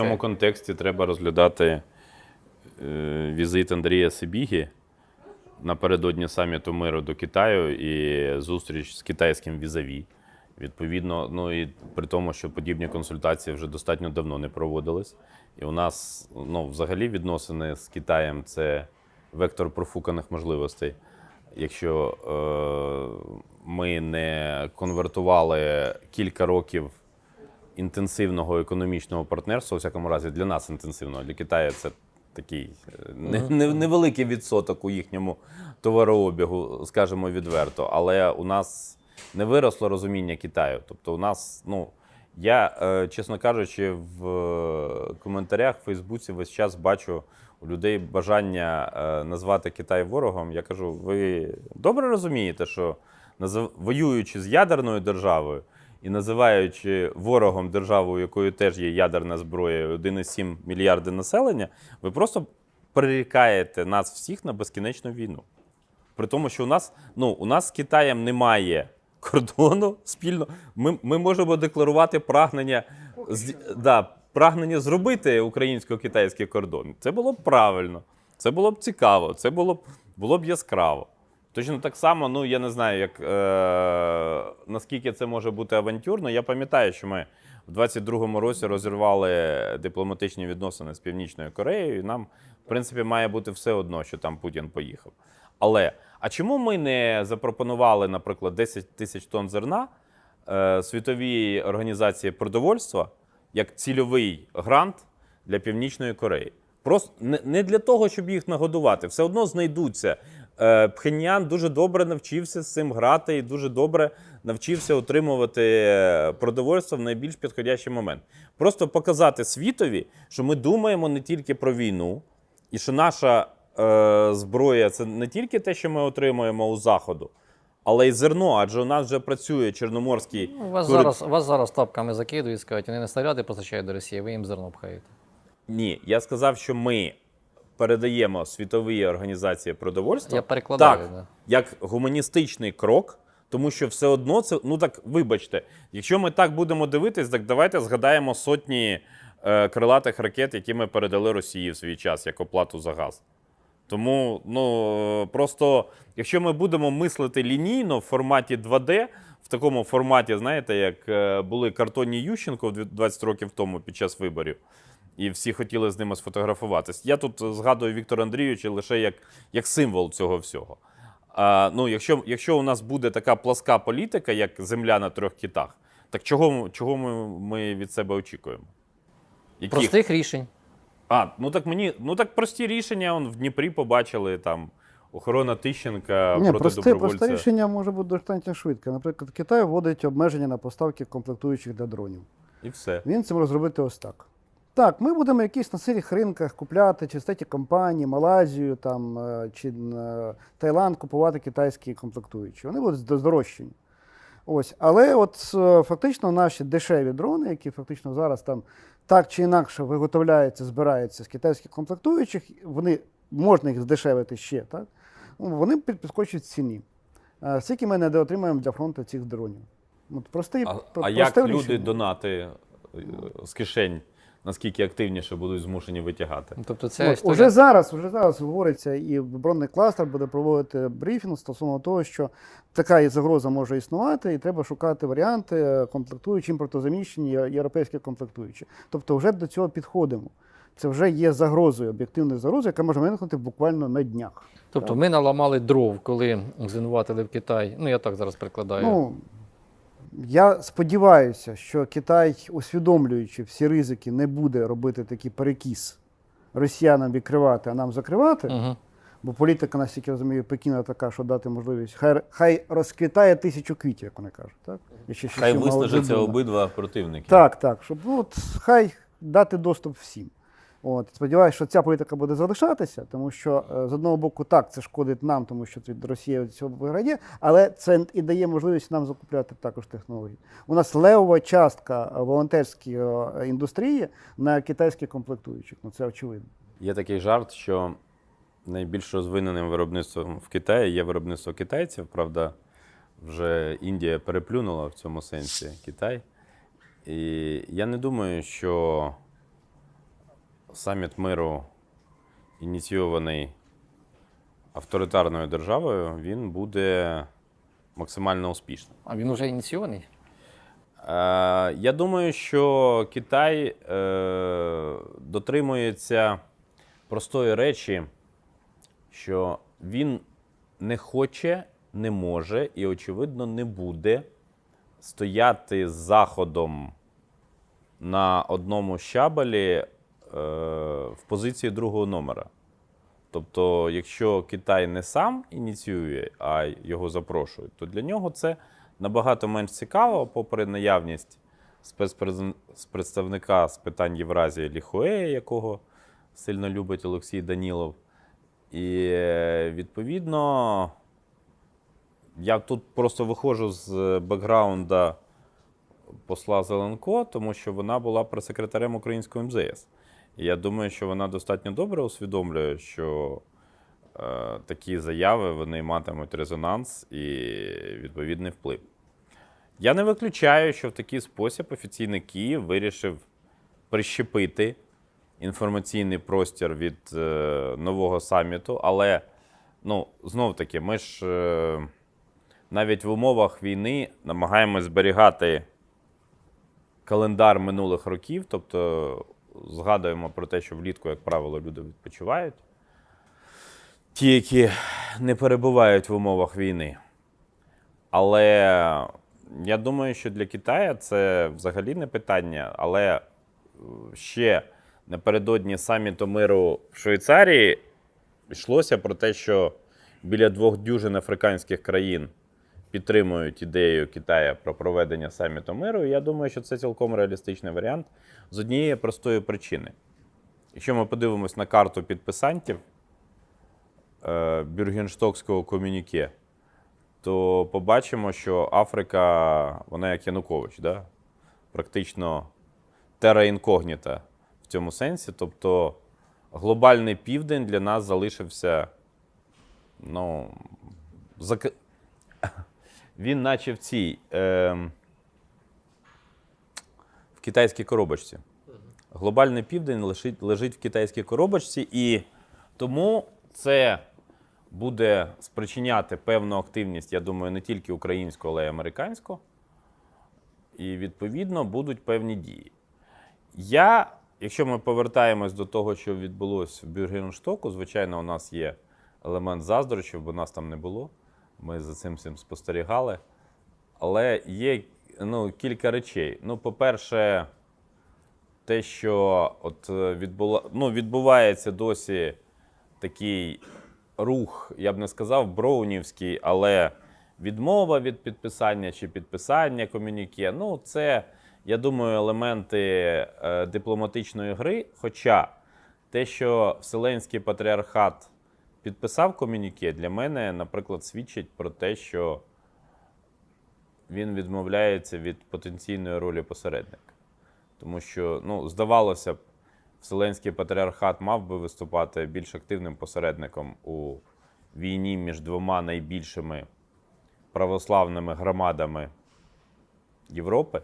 цьому контексті треба розглядати е, візит Андрія Сибігі напередодні саміту миру до Китаю і зустріч з китайським візаві. Відповідно, ну і при тому, що подібні консультації вже достатньо давно не проводились. І у нас ну, взагалі відносини з Китаєм це вектор профуканих можливостей. Якщо е, ми не конвертували кілька років інтенсивного економічного партнерства, у всякому разі, для нас інтенсивного, для Китаю це такий е, не, не, невеликий відсоток у їхньому товарообігу, скажімо відверто. Але у нас не виросло розуміння Китаю. Тобто, у нас, ну я, е, чесно кажучи, в е, коментарях в Фейсбуці весь час бачу у людей бажання назвати Китай ворогом. Я кажу, ви добре розумієте, що воюючи з ядерною державою і називаючи ворогом державу, у якої теж є ядерна зброя, 1,7 мільярди населення, ви просто перерікаєте нас всіх на безкінечну війну. При тому, що у нас, ну, у нас з Китаєм немає кордону спільно. Ми, ми можемо декларувати прагнення, з, да, прагнення зробити українсько-китайський кордон. Це було б правильно, це було б цікаво, це було б, було б яскраво. Точно так само, ну я не знаю, як, е, наскільки це може бути авантюрно. Я пам'ятаю, що ми в 22-му році розірвали дипломатичні відносини з Північною Кореєю, і нам, в принципі, має бути все одно, що там Путін поїхав. Але а чому ми не запропонували, наприклад, 10 тисяч тонн зерна е, світовій організації продовольства як цільовий грант для Північної Кореї? Просто не, для того, щоб їх нагодувати. Все одно знайдуться. Е, Пхеньян дуже добре навчився з цим грати і дуже добре навчився отримувати е, продовольство в найбільш підходящий момент. Просто показати світові, що ми думаємо не тільки про війну, і що наша е, зброя це не тільки те, що ми отримуємо у заходу, але й зерно, адже у нас вже працює Чорноморський Ну, Вас корид- зараз, вас зараз тапками закидують, скажуть, вони не снаряди постачають до Росії, ви їм зерно пхаєте. Ні, я сказав, що ми передаємо світовій організації продовольства Я перекладаю, так, да. як гуманістичний крок, тому що все одно це. Ну так вибачте, якщо ми так будемо дивитись, так давайте згадаємо сотні е, крилатих ракет, які ми передали Росії в свій час як оплату за газ. Тому ну е, просто, якщо ми будемо мислити лінійно в форматі 2D, в такому форматі, знаєте, як е, були картонні Ющенко в дві- 20 років тому під час виборів, і всі хотіли з ними сфотографуватись. Я тут згадую Віктора Андрійовича лише як, як символ цього всього. А, ну, якщо, якщо у нас буде така пласка політика, як земля на трьох китах, так чого, чого ми, ми від себе очікуємо? Яких? Простих рішень. А, ну так мені, ну так прості рішення он в Дніпрі побачили там. Охорона Тищенка Ні, проти просте, добровольця. просте рішення може бути достатньо швидко. Наприклад, Китай вводить обмеження на поставки комплектуючих для дронів. І все. Він це може зробити ось так. Так, ми будемо якісь на сирих ринках купляти через треті компанії, Малайзію там, е, чи е, Таїланд купувати китайські комплектуючі. Вони будуть здорожчені. Ось. Але от е, фактично наші дешеві дрони, які фактично зараз там так чи інакше виготовляються, збираються з китайських комплектуючих, вони можна їх здешевити ще, так? Ну, Вони під- в ціні. Скільки ми не отримаємо для фронту цих дронів? От простий, А, про- а як просте люди донати з кишень, наскільки активніше будуть змушені витягати? Ну, Тобто це От, історія. уже зараз, уже зараз говориться, і оборонний кластер буде проводити брифінг стосовно того, що така і загроза може існувати, і треба шукати варіанти е, комплектуючі, імпортозаміщені, європейські комплектуючі. Тобто, вже до цього підходимо. Це вже є загрозою, об'єктивною загрозою, яка може виникнути буквально на днях. Тобто ми наламали дров, коли звинуватили в Китай. Ну я так зараз прикладаю. Ну, я сподіваюся, що Китай, усвідомлюючи всі ризики, не буде робити такий перекіс росіянам відкривати, а нам закривати. Угу. Бо політика, наскільки я розумію, Пекіна така, що дати можливість. Хай, хай розквітає тисячу квітів, як вони кажуть. Так? І ще- ще- Хай виснажаться обидва противники. Так, так. Щоб ну, от, хай дати доступ всім. От, сподіваюся, що ця політика буде залишатися, тому що е, з одного боку, так, це шкодить нам, тому що Росія від цього виграє, але це і дає можливість нам закупляти також технології. У нас левова частка е, волонтерської е, індустрії на китайських комплектуючих. Ну це очевидно. Є такий жарт, що найбільш розвиненим виробництвом в Китаї є виробництво китайців. Правда, вже Індія переплюнула в цьому сенсі Китай. І я не думаю, що саміт миру, ініційований авторитарною державою, він буде максимально успішним. А він уже ініційований? Е, Я думаю, що Китай е, дотримується простої речі, що він не хоче, не може і, очевидно, не буде стояти з Заходом на одному щабелі в позиції другого номера. Тобто, якщо Китай не сам ініціює, а його запрошують, то для нього це набагато менш цікаво, попри наявність спецпредставника з питань Євразії Ліхуея, якого сильно любить Олексій Данілов. І е, відповідно, я тут просто виходжу з бекграунда посла Зеленко, тому що вона була прес-секретарем українського МЗС. Я думаю, що вона достатньо добре усвідомлює, що е, такі заяви вони матимуть резонанс і відповідний вплив. Я не виключаю, що в такий спосіб офіційний Київ вирішив прищепити інформаційний простір від е, нового саміту, але ну, знов таки, ми ж е, навіть в умовах війни намагаємось зберігати календар минулих років, тобто згадуємо про те, що влітку, як правило, люди відпочивають. Ті, які не перебувають в умовах війни. Але я думаю, що для Китаю це взагалі не питання. Але е, ще напередодні саміту миру в Швейцарії йшлося про те, що біля двох дюжин африканських країн підтримують ідею Китаю про проведення саміту миру. Я думаю, що це цілком реалістичний варіант з однієї простої причини. Якщо ми подивимось на карту підписантів е, Бюргенштокського комюніке, то побачимо, що Африка, вона як Янукович, да? практично тера інкогніта в цьому сенсі. Тобто глобальний південь для нас залишився. Ну, зак... Він наче в цій. Е... в китайській коробочці. Глобальний південь лежить, лежить в китайській коробочці, і тому це буде спричиняти певну активність, я думаю, не тільки українську, але й американську. І відповідно будуть певні дії. Я, якщо ми повертаємось до того, що відбулося в Бюргенштоку, звичайно, у нас є елемент заздрощів, бо нас там не було. Ми за цим всім спостерігали. Але є ну, кілька речей. Ну, по-перше, те, що от е, відбула, ну, відбувається досі такий рух, я б не сказав, броунівський, але відмова від підписання чи підписання комюніке. Ну, це, я думаю, елементи е, дипломатичної гри. Хоча те, що Вселенський патріархат підписав комюніке, для мене, наприклад, свідчить про те, що він відмовляється від потенційної ролі посередника. Тому що, ну, здавалося б, Вселенський патріархат мав би виступати більш активним посередником у війні між двома найбільшими православними громадами Європи,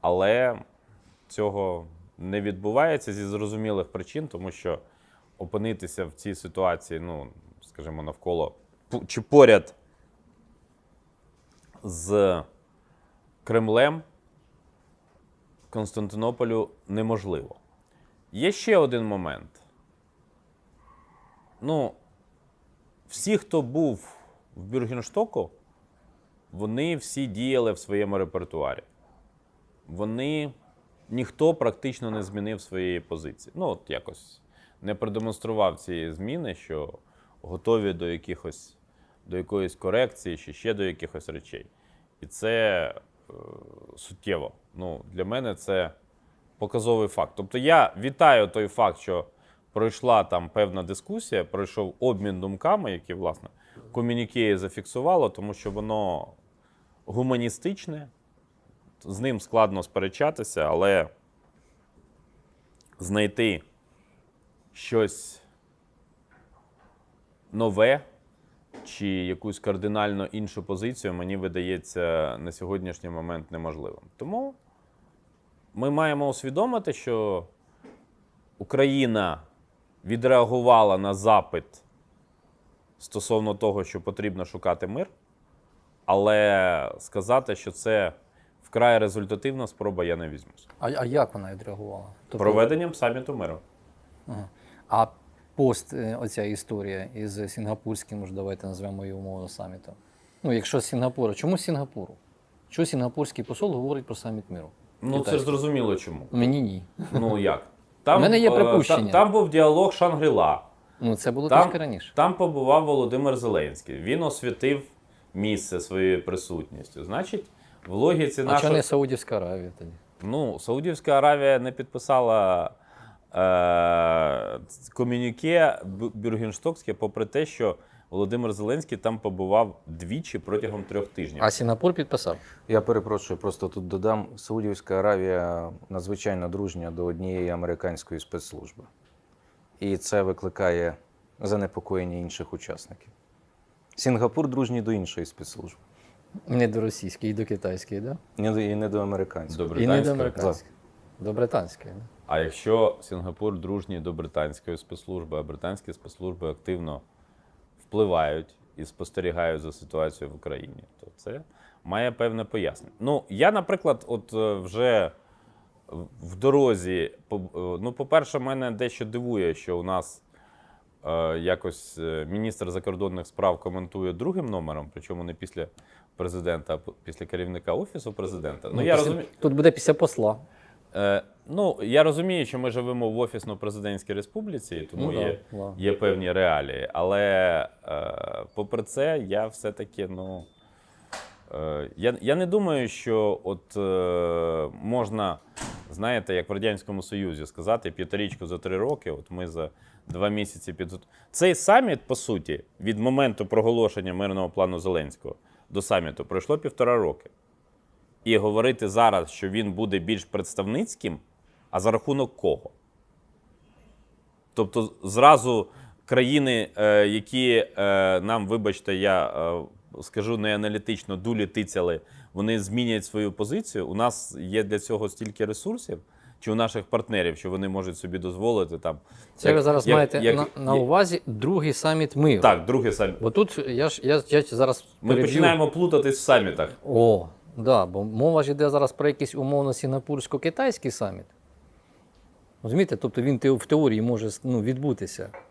але цього не відбувається зі зрозумілих причин, тому що опинитися в цій ситуації, ну, скажімо, навколо чи поряд з Кремлем Константинополю неможливо. Є ще один момент. Ну, всі, хто був в Бюргенштоку, вони всі діяли в своєму репертуарі. Вони ніхто практично не змінив своєї позиції. Ну, от якось не продемонстрував цієї зміни, що готові до якихось до якоїсь корекції чи ще до якихось речей. І це е, суттєво. Ну, для мене це показовий факт. Тобто я вітаю той факт, що пройшла там певна дискусія, пройшов обмін думками, які, власне, комюніке зафіксувало, тому що воно гуманістичне, з ним складно сперечатися, але знайти щось нове чи якусь кардинально іншу позицію, мені видається на сьогоднішній момент неможливим. Тому ми маємо усвідомити, що Україна відреагувала на запит стосовно того, що потрібно шукати мир, але сказати, що це вкрай результативна спроба, я не візьмусь. А, а як вона відреагувала? Тобто, Проведенням саміту миру. А пост, е, оця історія із сінгапурським, може, давайте назвемо її умовно самітом. Ну, якщо з Сінгапура, чому з Сінгапуру? Чому сінгапурський посол говорить про саміт миру? Ну, це ж зрозуміло чому. Мені ні. Ну як? У мене є е, припущення. та- Там був діалог Шангріла. Ну, це було Там, трошки раніше. там побував Володимир Зеленський. Він освітив місце своєю присутністю. Значить, в логіці А нашої. чого не Саудівська Аравія тоді? Ну, Саудівська Аравія не підписала комюніке Бю- Бюргенштокське, попри те, що Володимир Зеленський там побував двічі протягом трьох тижнів. А Сінгапур підписав. Я перепрошую, просто тут додам. Саудівська Аравія надзвичайно дружня до однієї американської спецслужби. І це викликає занепокоєння інших учасників. Сінгапур дружній до іншої спецслужби. Не до російської, і до китайської, да? І не до американської. До І не до британської. американської. До британської. Да? А якщо Сінгапур дружній до британської спецслужби, а британські спецслужби активно впливають і спостерігають за ситуацією в Україні, то це має певне пояснення. Ну, я, наприклад, от е, вже в- дорозі, е, ну, по-перше, мене дещо дивує, що у нас е, якось міністр закордонних справ коментує другим номером, причому не після президента, а після керівника офісу президента. Ну, я після- розумію. Тут буде після посла. Е, ну, я розумію, що ми живемо в офісно-президентській республіці, тому Ну, є, да. є певні реалії. Але е, попри це, я все-таки, ну. Е, я, я не думаю, що от е, можна, знаєте, як в Радянському Союзі сказати, п'ятирічку за три роки, от ми за два місяці під. Цей саміт, по суті, від моменту проголошення мирного плану Зеленського до саміту пройшло півтора роки. І говорити зараз, що він буде більш представницьким, а за рахунок кого? Тобто, зразу країни, е, які е, нам, вибачте, я е, скажу не аналітично, дулі тицяли, вони змінять свою позицію. У нас є для цього стільки ресурсів, чи у наших партнерів, що вони можуть собі дозволити там. Це як- ви зараз як- маєте як- на, на увазі другий саміт миру. Так, друге саміт. Бо тут я ж я, я зараз Ми переб'ю. починаємо плутатись в самітах. О, да, бо мова ж йде зараз про якийсь умовно сінгапурсько-китайський саміт. Розумієте, тобто він в теорії може ну, відбутися.